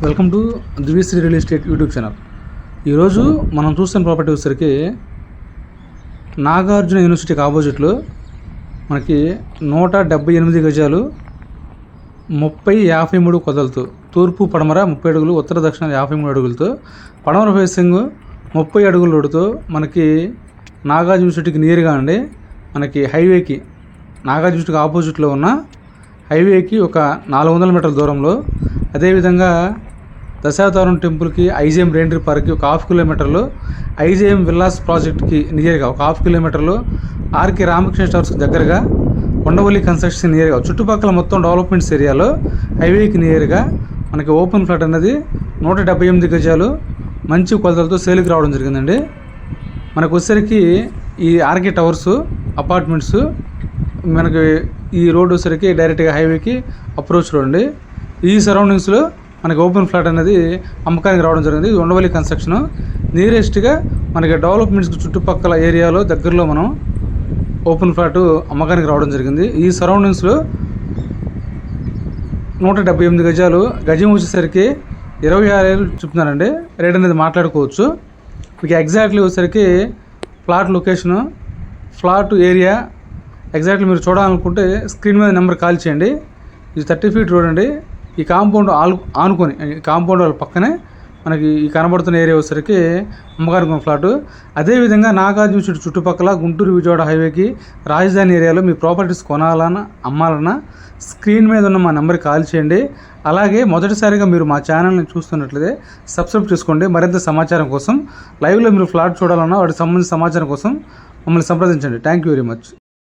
Welcome to Divyasri real estate YouTube channel. ఈరోజు మనం చూస్తున్న ప్రాపర్టీ వచ్చేసరికి నాగార్జున యూనివర్సిటీకి ఆపోజిట్లో మనకి నూట డెబ్బై ఎనిమిది గజాలు ముప్పై యాభై మూడు కొదలతో తూర్పు పడమర ముప్పై అడుగులు ఉత్తర దక్షిణ యాభై మూడు అడుగులతో పడమర ఫేసింగ్ ముప్పై అడుగుల రోడ్డుతో మనకి నాగార్జున యూనివర్సిటీకి నియర్గా అండి మనకి హైవేకి నాగార్జున యూనివర్సిటీకి ఆపోజిట్లో ఉన్న హైవేకి ఒక నాలుగు వందల మీటర్ల దూరంలో అదేవిధంగా దశావతారం టెంపుల్కి ఐజేఎం రేండ్రీ పార్క్కి ఒక హాఫ్ కిలోమీటర్లో ఐజేఎం విల్లాస్ ప్రాజెక్ట్కి నియర్గా ఒక హాఫ్ కిలోమీటర్లో ఆర్కే రామకృష్ణ స్టార్స్కి దగ్గరగా కొండవల్లి కన్స్ట్రక్షన్ నియర్గా చుట్టుపక్కల మొత్తం డెవలప్మెంట్స్ ఏరియాలో హైవేకి నియర్గా మనకి ఓపెన్ ఫ్లాట్ అనేది నూట డెబ్బై ఎనిమిది గజాలు మంచి కొలతలతో సేల్కి రావడం జరిగిందండి. మనకు వచ్చేసరికి ఈ ఆర్కే టవర్స్ అపార్ట్మెంట్స్ మనకి ఈ రోడ్ వచ్చేసరికి డైరెక్ట్గా హైవేకి అప్రోచ్ రోడ్ అండి ఈ సరౌండింగ్స్లో మనకి ఓపెన్ ఫ్లాట్ అనేది అమ్మకానికి రావడం జరిగింది. ఇది ఉండవల్లి కన్స్ట్రక్షన్ నియరెస్ట్గా మనకి డెవలప్మెంట్స్ చుట్టుపక్కల ఏరియాలో దగ్గరలో మనం ఓపెన్ ఫ్లాట్ అమ్మకానికి రావడం జరిగింది. ఈ సరౌండింగ్స్లో నూట డెబ్బై ఎనిమిది గజాలు గజం వచ్చేసరికి ఇరవై ఆరు వేలు చెప్తున్నారండి రేట్ అనేది మాట్లాడుకోవచ్చు. మీకు ఎగ్జాక్ట్లీ వచ్చేసరికి flat location flat area exactly మీరు చూడాలనుకుంటే స్క్రీన్ మీద నెంబర్ కాల్ చేయండి. ఇది థర్టీ ఫీట్ రోడ్ అండి. ఈ కాంపౌండ్ ఆలు ఆనుకొని కాంపౌండ్ వాళ్ళ పక్కనే మనకి ఈ కనబడుతున్న ఏరియా వచ్చేసరికి అమ్మగారి ఫ్లాట్. అదేవిధంగా నాగార్జున చుట్టూ చుట్టుపక్కల గుంటూరు విజయవాడ హైవేకి రాజధాని ఏరియాలో మీ ప్రాపర్టీస్ కొనాలన్నా అమ్మాలన్నా స్క్రీన్ మీద ఉన్న మా నెంబర్కి కాల్ చేయండి. అలాగే మొదటిసారిగా మీరు మా ఛానల్ని చూస్తున్నట్లయితే సబ్స్క్రైబ్ చేసుకోండి. మరింత సమాచారం కోసం లైవ్లో మీరు ఫ్లాట్ చూడాలన్నా వాటికి సంబంధించిన సమాచారం కోసం మమ్మల్ని సంప్రదించండి. Thank you very much.